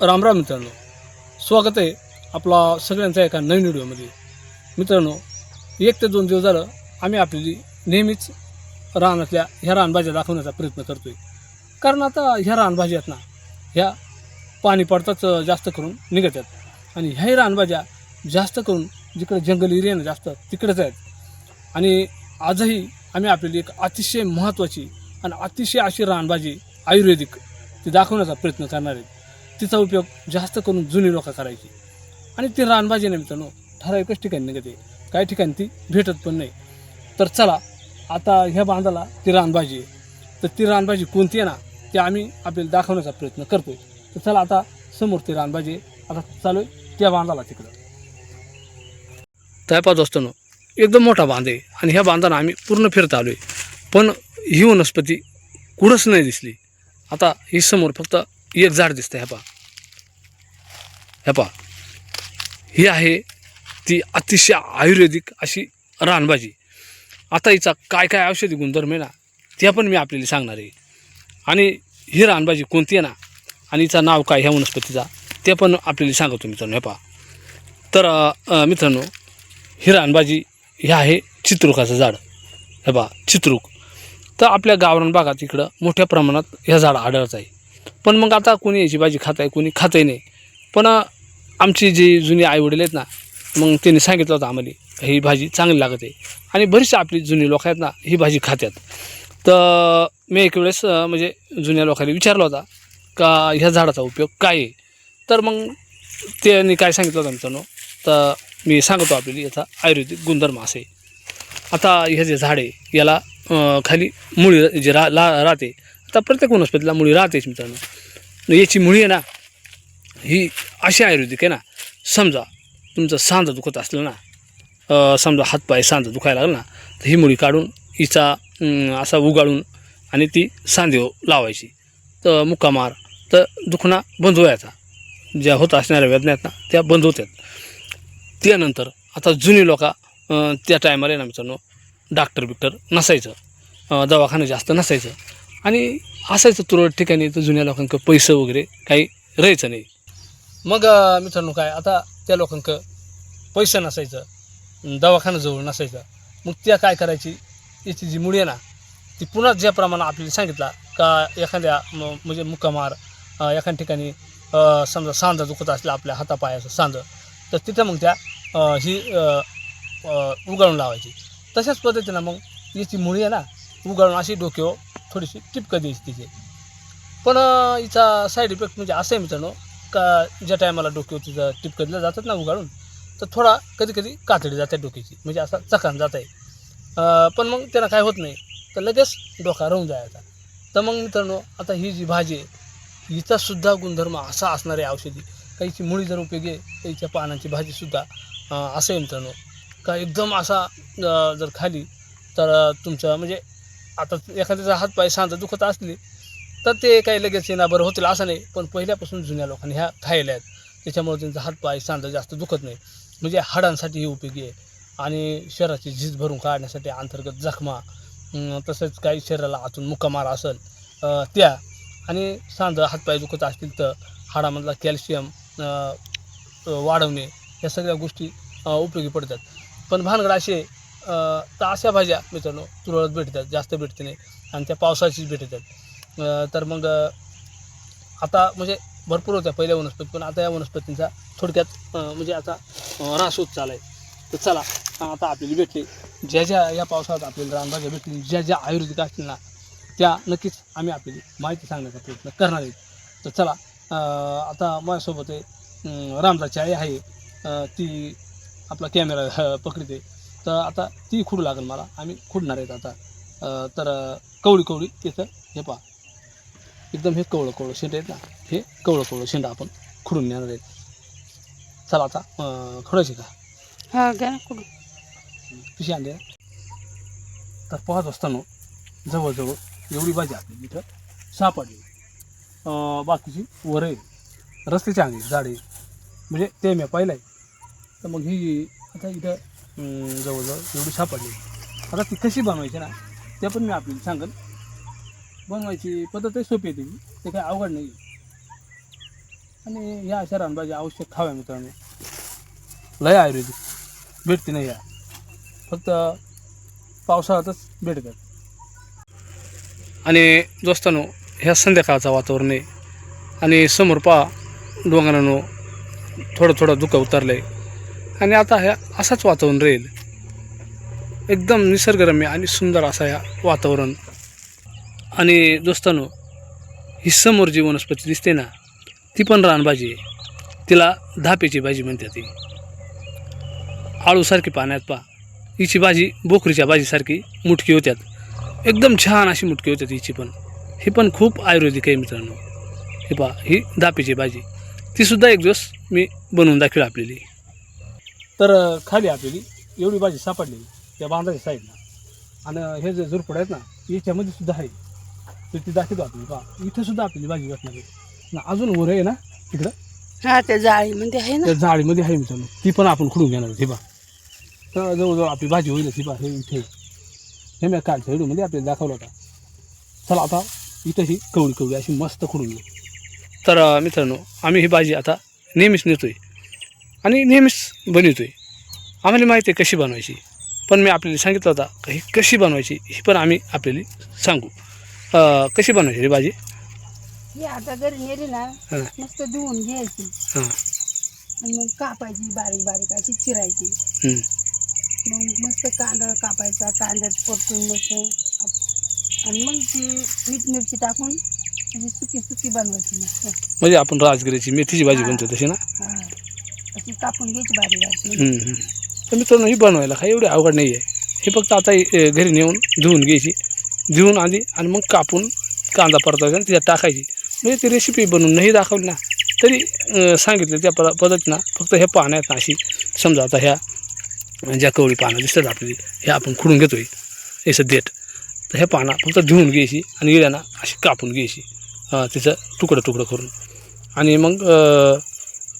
रामराम मित्रांनो. स्वागत आहे आपला सगळ्यांचा एका नवीन व्हिडिओमध्ये. मित्रांनो एक ते दोन दिवस झालं आम्ही आपली नेहमीच रानातल्या ह्या रानभाज्या दाखवण्याचा प्रयत्न करतो आहे कारण आता ह्या रानभाज्या आहेत ना ह्या पाणी पडताच जास्त करून निघत आहेत. आणि ह्याही रानभाज्या जास्त करून जिकडे जंगल एरिया ना जास्त तिकडेच आहेत. आणि आजही आम्ही आपल्याला एक अतिशय महत्त्वाची आणि अतिशय अशी रानभाजी आयुर्वेदिक ती दाखवण्याचा प्रयत्न करणार आहेत तिचा उपयोग जास्त करून जुनी लोकं करायची. आणि ती रानबाजी ना मित्रांनो ठराविकच ठिकाणी निघते. काही ठिकाणी ती भेटत पण नाही. तर चला आता ह्या बांधाला ती रानबाजी आहे. तर ती रानबाजी कोणती आहे ना ते आम्ही आपल्याला दाखवण्याचा प्रयत्न करतो तर चला आता समोर ती रानबाजी आहे. आता चालू आहे त्या बांधाला तिकडं. तळपात असताना एकदम मोठा बांध आहे आणि ह्या बांधानं आम्ही पूर्ण फिरत आलो आहे पण ही वनस्पती कुठंच नाही दिसली. आता ही समोर फक्त एक झाड दिसतं ह्या पा ह्या पा ही आहे ती अतिशय आयुर्वेदिक अशी रानभाजी. आता हिचा काय काय औषधी गुणधर्म आहे ना त्या पण मी आपल्याला सांगणार आहे. आणि ही रानभाजी कोणती आहे ना आणि हिचा नाव काय ह्या वनस्पतीचा ते पण आपल्याला सांगतो मित्रांनो हे पहा. तर मित्रांनो ही रानभाजी हे आहे चित्रुकाचं झाड. हे पहा चित्रुक. तर आपल्या गावरान भागात इकडं मोठ्या प्रमाणात ह्या झाड आढळत आहे. पण मग आता कोणी याची भाजी खात आहे कोणी खातही नाही. पण आमची जी जुनी आईवडील आहेत ना मग त्यांनी सांगितलं होतं आम्हाला ही भाजी चांगली लागत आहे. आणि बरीचशी आपली जुनी लोक आहेत ना ही भाजी खात्यात तर मी एक वेळेस म्हणजे जुन्या लोकांनी विचारला होता का ह्या झाडाचा उपयोग काय आहे? तर मग त्यांनी काय सांगितलं होतं मित्रांनो तर मी सांगतो आपल्याला याचा आयुर्वेदिक गुणधर्म असे आता हे जे झाड आहे याला खाली मुळी जे रा ला राहते आता प्रत्येक वनस्पतीला मुळी राहतेच मित्रांनो. म्हणजे याची मुळी आहे ना ही अशी आयुर्वेदिक आहे ना. समजा तुमचं सांजा दुखत असलं ना समजा हातपाय सांजा दुखायला लागलं ना तर ही मुळी काढून हिचा असा उगाळून आणि ती सांधे लावायची. तर मुक्का मार तर दुखणं बंद व्हायचा. ज्या होत असणाऱ्या वेदना आहेत ना त्या बंद होत्यात. त्यानंतर आता जुनी लोक त्या टायमाला आहे ना मित्रांनो डॉक्टर बिक्टर नसायचं. दवाखाना जास्त नसायचं. आणि असायचं तुरळक ठिकाणी तर जुन्या लोकांक पैसे वगैरे काही राहायचं नाही. मग मित्रांनो काय आता त्या लोकांक पैसे नसायचं अं, दवाखाना जवळ नसायचं. मग त्या काय करायची? याची जी मुळी आहे ना ती पुन्हा ज्या प्रमाणात आपल्याला सांगितला का एखाद्या म- म्हणजे मुक्कामार एखाद्या ठिकाणी समजा सांजा दुखत असलं आपल्या हातापायाचं सांज तर तिथं मग त्या ही उगाळून लावायची. तशाच पद्धतीनं मग याची मुळी आहे ना उगाळून अशी डोक्यो हो थोडीशी टिपकं द्यायची तिची पण हिचा साईड इफेक्ट म्हणजे असं आहे मित्रांनो का ज्या टायमाला डोक्यावर तिचं टिपकं दिलं जातात ना उगाळून तर थोडा कधी कधी कातडी जाते डोक्याची म्हणजे असा चकान जात आहे पण मग त्यांना काय होत नाही तर लगेच डोका राहून जायचा तर मग मित्रांनो आता ही जी भाजी आहे हिचासुद्धा गुणधर्म असा असणार आहे औषधी काहीची मुळी जर उपयोगी आहे त्याच्या पानांची भाजीसुद्धा असं आहे मित्रांनो. का एकदम असा जर खाली तर तुमचं म्हणजे आता एखाद्याचा हात पाय सांधा दुखत असली तर ते काही लगेच येणार बरं होतील असं नाही. पण पहिल्यापासून जुन्या लोकांनी ह्या खायल्या आहेत. त्याच्यामुळे त्यांचा हात पाय सांधा जास्त दुखत नाही. म्हणजे हाडांसाठी ही उपयोगी आहे. आणि शरीराची झीज भरून काढण्यासाठी अंतर्गत जखमा तसंच काही शरीराला आतून मुक्कामार असेल त्या. आणि सांधं हातपाय दुखत असतील तर हाडामधला कॅल्शियम वाढवणे या सगळ्या गोष्टी उपयोगी पडतात. पण भानगड असे तर अशा भाज्या मित्रांनो तुरळत भेटतात जास्त भेटते नाही आणि त्या पावसाचीच भेटतात. तर मग आता म्हणजे भरपूर होत्या पहिल्या वनस्पती पण आता या वनस्पतींचा थोडक्यात म्हणजे आता ऱ्हास होत चालाय तर चला आता आपल्याला भेटले ज्या ज्या या पावसाळ्यात आपल्याला रानभाज्या भेटतील ज्या ज्या आयुर्वेदिक असतील ना त्या नक्कीच आम्ही आपली माहिती सांगण्याचा प्रयत्न करणार आहेत तर चला आता माझ्यासोबत आहे रामदाची आई आहे. ती आपला कॅमेरा पकडते. तर आता ती खुडू लागेल मला. आम्ही खुडणार आहेत आता. तर कवळी कवळी तिथं हे पहा. एकदम हे कवळं कवळं शेंड आहेत ना हे कवळं कवळं शेंड आपण खुडून नेणार आहेत. चला आता खोडायची का? हा घ्या पिशी आणली. तर पाहत असताना जवळजवळ एवढी भाजी आपली इथं सापडली. बाकीची वर आहे रस्त्याच्या अंगी झाडे म्हणजे ते मी पाहिलं आहे तर मग ही आता इथं जवळजवळ एवढी सापडली आता ती कशी बनवायची ना ते पण मी आपल्याला सांगेन बनवायची पद्धतही सोपी आहे ती. ते काही अवघड नाही. आणि ह्या अशा रानभाज्या आवश्यक खाव्या मित्रांनो. लय आयुर्वेदिक. भेटते नाही या. फक्त पावसाळ्यातच भेटतात. आणि दोस्तांनो ह्या संध्याकाळचं वातावरण आहे. आणि समोर पहा डोंगरानं थोडं थोडं दुःख उतरलं आहे आणि आता ह्या असाच वातावरण राहील. एकदम निसर्गरम्य आणि सुंदर असा ह्या वातावरण. आणि दोस्तांनो ही समोर जी वनस्पती दिसते ना ती पण रानभाजी आहे. तिला धापेची भाजी म्हणतात ती. आळूसारखी पाण्यात पा हिची भाजी बोकरीच्या भाजीसारखी मुटकी होत्यात. एकदम छान अशी मुटकी होत्यात हिची पण. ही पण खूप आयुर्वेदिक आहे मित्रांनो. हे पहा ही धापेची भाजी. तीसुद्धा एक दिवस मी बनवून दाखवेल आपल्याली. तर खाली आपल्याली एवढी भाजी सापडली त्या बांधाच्या साईडला. आणि हे जे झुरपड आहेत ना याच्यामध्ये सुद्धा आहे. तर ती दाखवतो आपली पहा. इथं सुद्धा आपली भाजी भेटणार आहे. ना अजून वर आहे ना तिकडं? हा त्या जाळीमध्ये आहे ना. त्या जाळीमध्ये आहे मित्रांनो. ती पण आपण खुडून घेणार हे बा तर जवळजवळ आपली भाजी होईल ही बा हे इथे. हे मी कालच्या व्हिडिओमध्ये आपल्याला दाखवलं होता. चला आता इथं ही कवळी कवळी अशी मस्त खुडून घेऊ तर मित्रांनो आम्ही ही भाजी आता नेहमीच नेतोय. आणि नेहमीच बनवतोय. आम्हाला माहिती आहे कशी बनवायची. पण मी आपल्याला सांगितलं होता का ही कशी बनवायची ही पण आम्ही आपल्याला सांगू. अं, कशी बनवायची ही भाजी ही आता घरी नेली ना हां. मस्त धुवून घ्यायची. हां. आणि मग कापायची बारीक बारीक अशी चिरायची. हं. मग मस्त कांदा कापायचा कांद्यात परतून मस्त आणि मग ती मीठ मिरची टाकून अशी सुकी सुकी बनवायची मस्त. म्हणजे आपण राजगिरीची मेथीची भाजी बनतो तशी ना? हा. अशी कापून घ्यायची बारीक बारीक हम्म, तर मित्रांनो ही बनवायला काही एवढी अवघड नाही आहे हे फक्त आता अ, घरी नेऊन धुवून घ्यायची. धुवून आधी आणि मग कापून कांदा परतायचा आणि त्याच्यात टाकायची. म्हणजे ती रेसिपी बनवून नाही दाखवली ना तरी अ, सांगितलं त्या प पद्धतीनं फक्त ह्या पाण्यात अशी. समजा आता ह्या ज्या कवळी पानं दिसतात आपली हे आपण खुडून घेतोय. याचं देठ. तर ह्या पानं फक्त धुवून घ्यायची आणि इळ्यानं अशी कापून घ्यायची. अ, तिचं तुकडं तुकडं करून. आणि मग अ,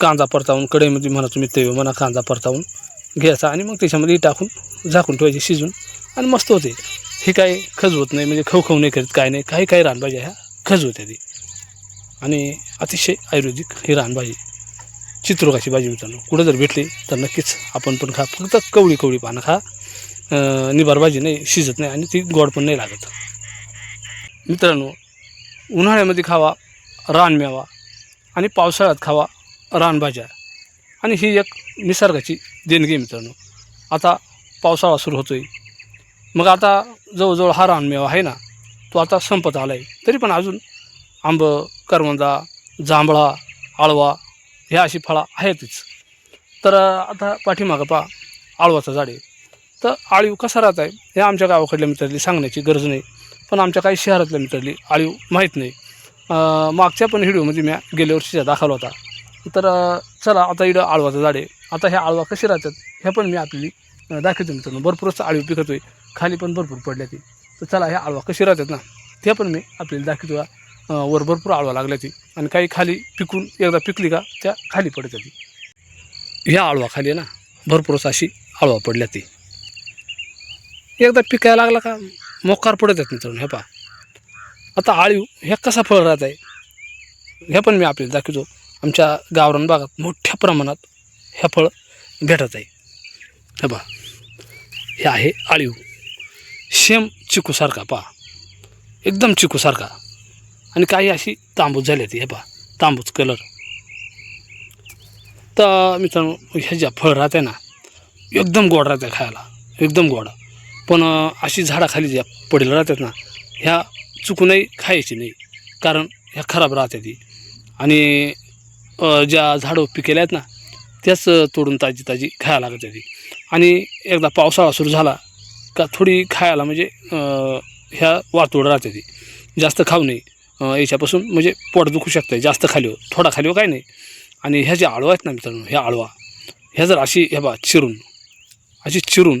कांदा परतावून कढईमध्ये म्हणा तुम्ही तेल म्हणा कांदा परतावून घ्यायचा आणि मग त्याच्यामध्ये टाकून झाकून ठेवायची शिजून. आणि मस्त होते. हे काही खज होत नाही म्हणजे खवखव नाही करीत काय नाही. काही काही रानभाजी ह्या खज होत्या ती. आणि अतिशय आयुर्वेदिक ही रानभाजी. चित्रोगाची भाजी मित्रांनो कुठं जर भेटली तर नक्कीच आपण पण खा. फक्त कवळी कवळी पानं खा. निभार भाजी नाही शिजत नाही आणि ती गोड पण नाही लागत. मित्रांनो उन्हाळ्यामध्ये खावा रानमेवा आणि पावसाळ्यात खावा. रानभाज्या आणि ही एक निसर्गाची देणगी मित्रांनो. आता पावसाळा सुरू होतो आहे मग आता जवळजवळ हा रानमेवा आहे ना तो आता संपत आला आहे तरी पण अजून आंब करवंदा जांभळा आळवा ह्या अशी फळं आहेतच. तर आता पाठीमागं पहा आळवाचं झाड आहे. तर आळीव कसा राहत आहे हे आमच्या गावाकडल्या मित्रांनी सांगण्याची गरज नाही. पण आमच्या काही शहरातल्या मित्रांनी आळीव माहीत नाही. मागच्या पण व्हिडिओमध्ये मी गेल्या वर्षीचा दाखवला होता. तर चला आता इकडं आळवाचं झाड आहे. आता ह्या आळवा कसे राहतात हे पण मी आपली दाखवतो मित्रांनो. भरपूरच आळीव पिकतोय. खाली पण भरपूर पडल्या ती तर चला ह्या आळवा कशी राहतात ना ते पण मी आपल्याला दाखवतो. वर भरपूर आळवा लागल्या ती आणि काही खाली पिकून एकदा पिकली का त्या खाली पडतात ती ह्या आळवा खाली आहे ना भरपूरच अशी आळवा पडल्या ती एकदा पिकायला लागला का मोकार पडत आहेत मित्रांनो हे पहा. आता आळीव ह्या कसा फळ राहत आहे हे पण मी आपल्याला दाखवतो. आमच्या गावरान भागात मोठ्या प्रमाणात ह्या फळ भेटत आहे. हे पहा. हे आहे आळीव. शेम चिकूसारखा पहा. एकदम चिकूसारखा. आणि काही अशी तांबूस झाली ती हे पहा. तांबूस कलर तर मित्रांनो ह्या ज्या फळ राहते ना एकदम गोड राहते खायला. एकदम गोड. पण अशी झाडाखाली ज्या पडेल राहतात ना ह्या चुकूनही खायची नाही. कारण ह्या खराब राहते ती. आणि ज्या झाडं पिकेल्या आहेत ना त्याच तोडून ताजी ताजी खायला लागत होती. आणि एकदा पावसाळा सुरू झाला का थोडी खायला म्हणजे ह्या वातोड राहते ती जास्त खाऊ नये. याच्यापासून म्हणजे पोट दुखू शकतं जास्त खाली हो. थोडा खाली हो काय नाही. आणि ह्या ज्या आळवा आहेत ना मित्रांनो ह्या आळवा ह्या जर अशी ह्या बा चिरून अशी चिरून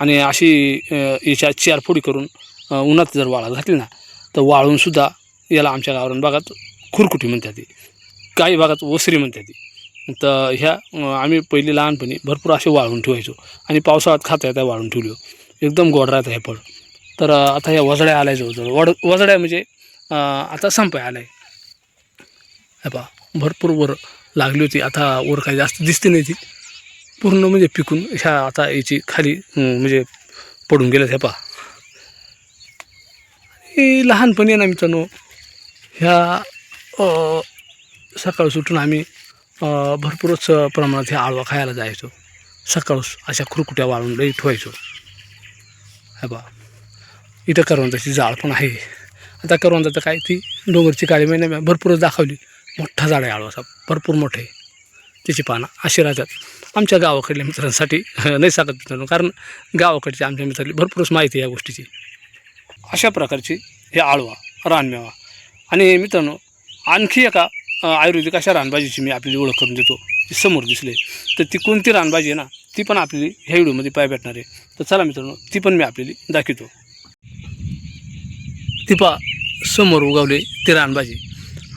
आणि अशी याच्या चारफोडी करून उन्हात जर वाळत घातली ना तर वाळूनसुद्धा याला आमच्या गावरान भागात खुरकुटी म्हणतात ती. काही भागात ओसरी म्हणते ती. तर ह्या आम्ही पहिली लहानपणी भरपूर असे वाळून ठेवायचो. आणि पावसाळ्यात खाता येत्या वाळून ठेवलो. एकदम गोड राहतं हे फळ. तर आता ह्या वजड्या आल्या जवळजवळ वड वजड्या म्हणजे आता संपाय आलाय. हे पहा भरपूर वर लागली होती. आता वर काही जास्त दिसते नाही ती. पूर्ण म्हणजे पिकून ह्या आता याची खाली म्हणजे पडून गेल्यात हे पा लहानपणी आहे ना मित्रांनो ह्या सकाळ सुटून आम्ही भरपूरच प्रमाणात हे आळवा खायला जायचो. सकाळ अशा खुरकुट्या वाळून लई ठेवायचो. हे बा इथं करवंदाची जाळ पण आहे. आता करवंदाचं काय ती डोंगरची काळी महिन्या भरपूरच दाखवली. मोठा झाड आहे आळवाचा भरपूर मोठे त्याची पानं अशी राहतात. आमच्या गावाकडल्या मित्रांसाठी नाही सांगत मित्रांनो कारण गावाकडची आमच्या मित्रांनी भरपूरच माहिती आहे या गोष्टीची. अशा प्रकारची हे आळवा रानमेवा. आणि मित्रांनो आणखी एका आयुर्वेदिक अशा रानभाजीची मी आपली ओळख करून देतो. ती समोर दिसले. तर ती कोणती रानभाजी आहे ना ती पण आपल्याला ह्या व्हिडिओमध्ये पाय भेटणार आहे. तर चला मित्रांनो ती पण मी आपल्याला दाखवतो. ती पा समोर उगावले ती रानभाजी.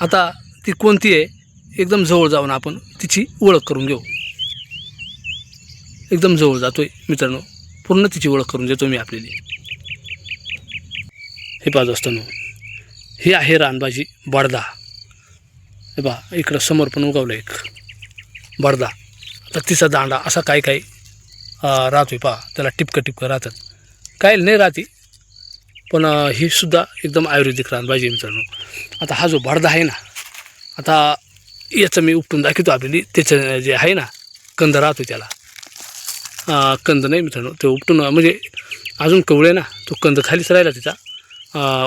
आता ती कोणती आहे एकदम जवळ जाऊन आपण तिची ओळख करून घेऊ. एकदम जवळ जातोय मित्रांनो पूर्ण तिची ओळख करून देतो मी आपल्याला. हे पाहत असताना ही आहे रानभाजी बडदा. हे बा इकडं समोर पण उगवलं एक. बडदा. आता तिचा दांडा असा काही काही राहतो आहे पहा त्याला टिपकं टिपकं राहतात. काय नाही राहते पण ही सुद्धा एकदम आयुर्वेदिक रानभाजी पाहिजे मित्रांनो. आता हा जो बडदा आहे ना आता याचं मी उपटून दाखवतो आपली त्याचं जे आहे ना कंद राहतो त्याला. कंद नाही मित्रांनो ते उपटून म्हणजे अजून कवळे ना तो कंद खालीच राहिला तिचा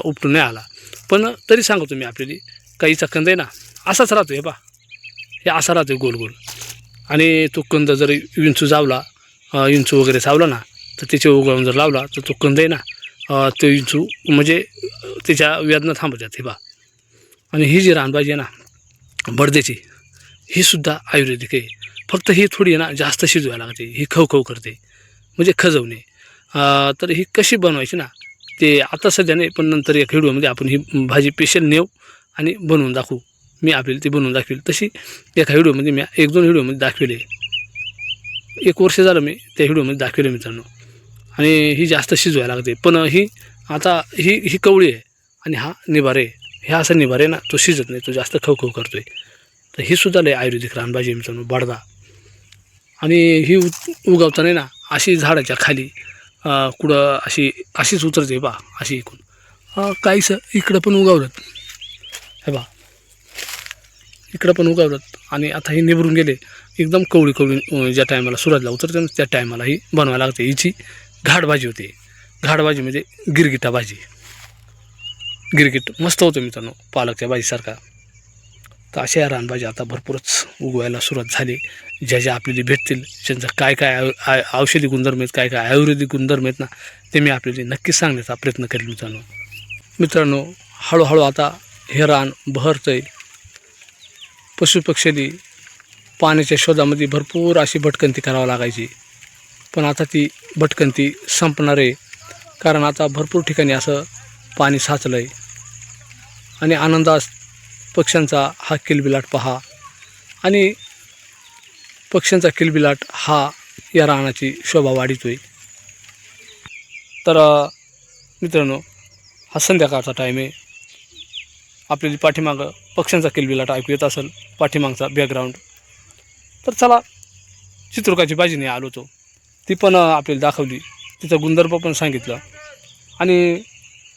उपटून नाही आला. पण तरी सांगतो मी आपल्याला काहीचा कंद आहे ना असाच राहतो हे बा हे असा राहतो गोल गोल. आणि तो कंद जर विंचू जावला विंचू वगैरे चावला ना तर त्याचे उगळून जर लावला तर तो कंद आहे ना तो विंचू म्हणजे त्याच्या वेदना थांबतात हे बा आणि ही जी रानबाजी आहे ना बडद्याची ही सुद्धा आयुर्वेदिक आहे. फक्त ही थोडी आहे ना जास्त शिजवायला लागते ही खवखव करते म्हणजे खजवणे. तर ही कशी बनवायची ना ते आता सध्या नाही पण नंतर एक व्हिडिओमध्ये आपण ही भाजी स्पेशल नेऊ आणि बनवून दाखवू. मी आपल्याला ती बनवून दाखवेल. तशी एका व्हिडिओमध्ये मी एक दोन व्हिडिओमध्ये दाखवले. एक वर्ष झालं मी त्या व्हिडिओमध्ये दाखवलं मित्रांनो. आणि ही जास्त शिजवायला लागते. पण ही आता ही ही कवळी आहे आणि हा निभारे आहे. ह्या असा निबारे ना तो शिजत नाही तो जास्त खवखव करतो आहे तर ही सुद्धा लय आयुर्वेदिक रानभाजी मित्रांनो बडदा. आणि ही उ उगवताना ना अशी झाडाच्या खाली कुठं अशी अशीच उतरते बा अशी इकून. काहीसं इकडं पण उगवलं. हे बा. इकडं पण उगवलं आणि आता हे निवरून गेले एकदम कवळी कवळी ज्या टायमाला सुरजला उतरते त्या टायमाला ही बनवायला लागते. हिची घाटभाजी होते. घाटभाजी म्हणजे गिरगिटा भाजी गिरगिट मस्त होतं मित्रांनो पालकच्या भाजीसारखा तर अशा या रानभाज्या आता भरपूरच उगवायला सुरुवात झाली. ज्या ज्या आपल्याला भेटतील ज्यांचं काय काय आय औषधी गुणधर्म आहेत काय काय आयुर्वेदिक गुणधर्म आहेत ना ते मी आपल्याला नक्कीच सांगण्याचा प्रयत्न करेल मित्रांनो. मित्रांनो हळूहळू आता हे रान बहरतं आहे पशुपक्ष्यांनी पाण्याच्या शोधामध्ये भरपूर अशी भटकंती करावं लागायची. पण आता ती भटकंती संपणार आहे. कारण आता भरपूर ठिकाणी असं पाणी साचलं आहे आणि आनंदास पक्ष्यांचा हा किलबिलाट पहा. आणि पक्ष्यांचा किलबिलाट हा या रानाची शोभा वाढितोय. तर मित्रांनो हा संध्याकाळचा टाईम आहे. आपल्याला पाठीमागं पक्ष्यांचा किलबिलाट ऐकू येत असेल पाठीमागचा बॅकग्राऊंड तर चला चित्रुकाची भाजी नाही आलो तो. ती पण आपल्याला दाखवली. तिचा गुणधर्म पण सांगितलं. आणि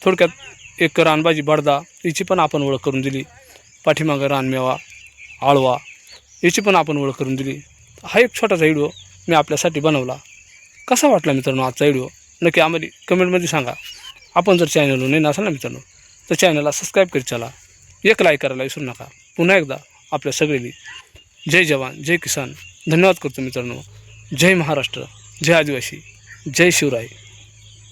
थोडक्यात एक रानबाजी बडदा याची पण आपण ओळख करून दिली. पाठीमागं रानमेवा आळवा याची पण आपण ओळख करून दिली. हा एक छोटासा व्हिडिओ मी आपल्यासाठी बनवला. कसा वाटला मित्रांनो आजचा व्हिडिओ नक्की आम्हाला कमेंटमध्ये सांगा. आपण जर चॅनलवर नाही नसाल ना मित्रांनो तर चॅनलला सबस्क्राईब करीत चला. एक लाईक करायला विसरू नका. पुन्हा एकदा आपल्या सगळेली जय जवान जय किसान. धन्यवाद करतो मित्रांनो. जय महाराष्ट्र जय आदिवासी जय शिवराय.